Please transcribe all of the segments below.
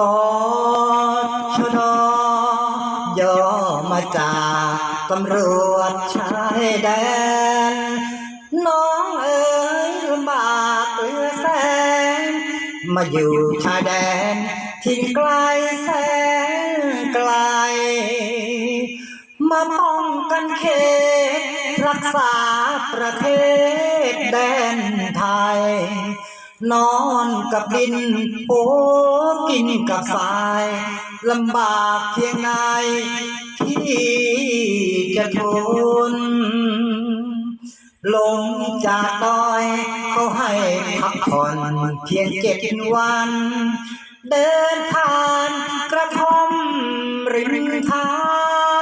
ตอชดย่อมาจากตำรวจชายแดน น้องเอ๋ยลำบากเหลือแสน มาอยู่ชายแดนที่ไกลแสนไกล มาป้องกันเขตรักษาประเทศแดนไทย นอนกับดิน โอ้กินกับทรายลำบากเพียงไหนที่จะทนลงจากดอยเขาให้พักผ่อนเพียงเจ็ดวัน เดินผ่านกระท่อมริมทา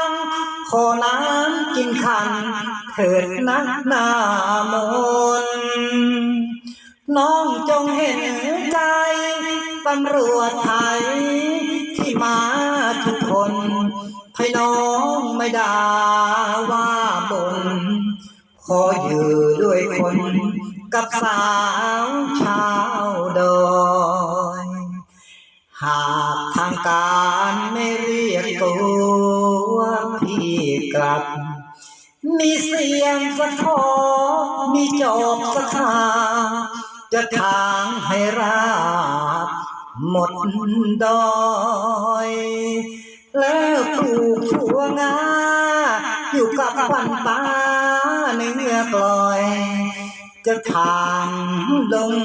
งขอน้ำกินขันเถิดนักหนามน น้องจงเห็นใจตำรวจไทย ที่มาทุกคนให้น้องไม่ด่าว่าบนขออยู่ด้วยคนกับสาวชาวดอยหากทางการไม่เรียกตัวพี่กลับ มีเสียงสะท้อมีจอบสะทา จะทางให้ราบหมดดอย แล้วปลูกถั่วงาอยู่กับควันตาในเนื้อกลอย จะทางลง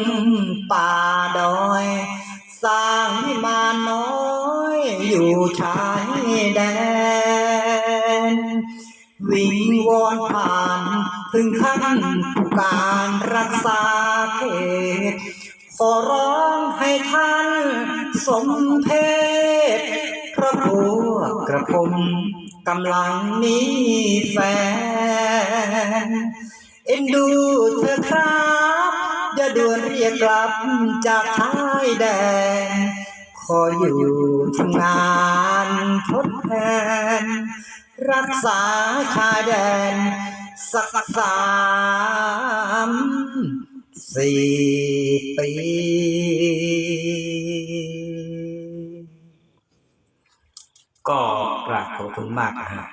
ป่าดอย สร้างวิมานน้อยอยู่ชายแดน วิงวอนผ่านถึงขั้นผู้การรักษาเขตขอร้องให้ท่านสมเพศพราะพวกระผมกำลังมีแฟน เอ็นดูเธอครับอย่าด่วนเรียกกลับจากชายแดนขออยู่ทำงานทดแทน รักษาชายแดน สักสามสี่ปีก็กราบขอบคุณมากนะฮะ